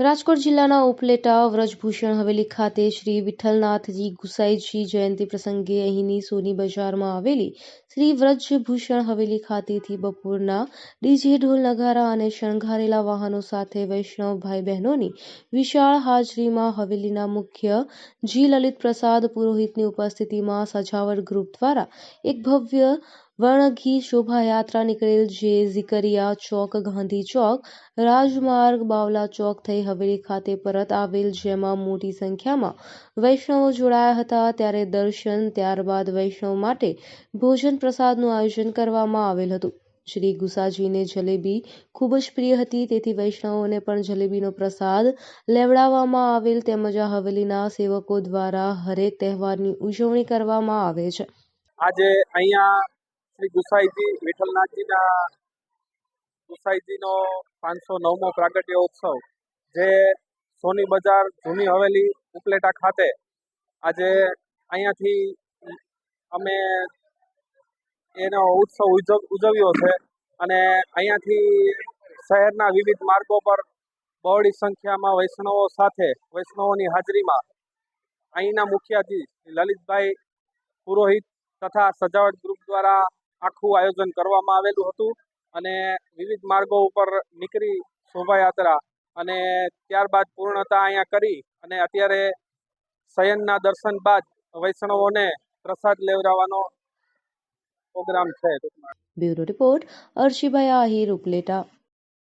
રાજકોટ જિલ્લાના ઉપલેટા વ્રજભૂષણ હવેલી ખાતે શ્રી વિઠ્ઠલનાથજી ગુસાઈજી જયંતિ પ્રસંગે અહીંની સોની બજારમાં આવેલી શ્રી વ્રજભૂષણ હવેલી ખાતેથી બપોરના ડીજે ઢોલ નગારા અને શણગારેલા વાહનો સાથે વૈષ્ણવ ભાઈ બહેનોની વિશાળ હાજરીમાં હવેલીના મુખ્ય જી લલિત પ્રસાદ પુરોહિતની ઉપસ્થિતિમાં સજાવટ ગ્રુપ દ્વારા એક ભવ્ય વર્ણઘી શોભાયાત્રા નીકળેલ જે ઝીકરિયા ચોક, ગાંધી ચોક, રાજમાર્ગ, બાવલા ચોક થઈ હવેલી ખાતે પરત આવેલ, જેમાં મોટી સંખ્યામાં વૈષ્ણવો જોડાયા હતા. ત્યારે દર્શન, ત્યારબાદ વૈષ્ણવ માટે ભોજન પ્રસાદનું આયોજન કરવામાં આવેલ હતું. શ્રી ગુસાજીને જલેબી ખૂબ જ પ્રિય હતી. તેથી વૈષ્ણવોને પણ જલેબીનો પ્રસાદ લેવડાવવામાં આવેલ. તેમજ આ હવેલીના સેવકો દ્વારા હરેક તહેવારની ઉજવણી કરવામાં આવે છે. આજે અહીંયા શ્રી ગુસાઈજી વિઠ્ઠલનાથજીના ગુસાઈજીનો પાંચસો નવમો પ્રાગટ્ય ઉત્સવ, જે સોની બજાર જૂની હવેલી ઉપલેટા ખાતે આજે અહીંયાથી અમે એનો ઉત્સવ ઉજવ, ઉજવ્યો છે અને અહીંયાથી શહેરના વિવિધ માર્ગો પર બહોળી સંખ્યામાં વૈષ્ણવો સાથે, વૈષ્ણવોની હાજરીમાં અહીંના મુખિયાજી લલિતભાઈ પુરોહિત તથા સજાવટ ગ્રુપ દ્વારા આખું આયોજન કરવામાં આવેલું હતું અને વિવિધ માર્ગો ઉપર નીકળી શોભાયાત્રા અને ત્યારબાદ પૂર્ણતા અહીંયા કરી અને અત્યારે શયનના દર્શન બાદ વૈષ્ણવોને પ્રસાદ લેવડાવવાનો પ્રોગ્રામ છે બ્યુરો રિપોર્ટ અર્શીભાઈ આહિર ઉપલેટા.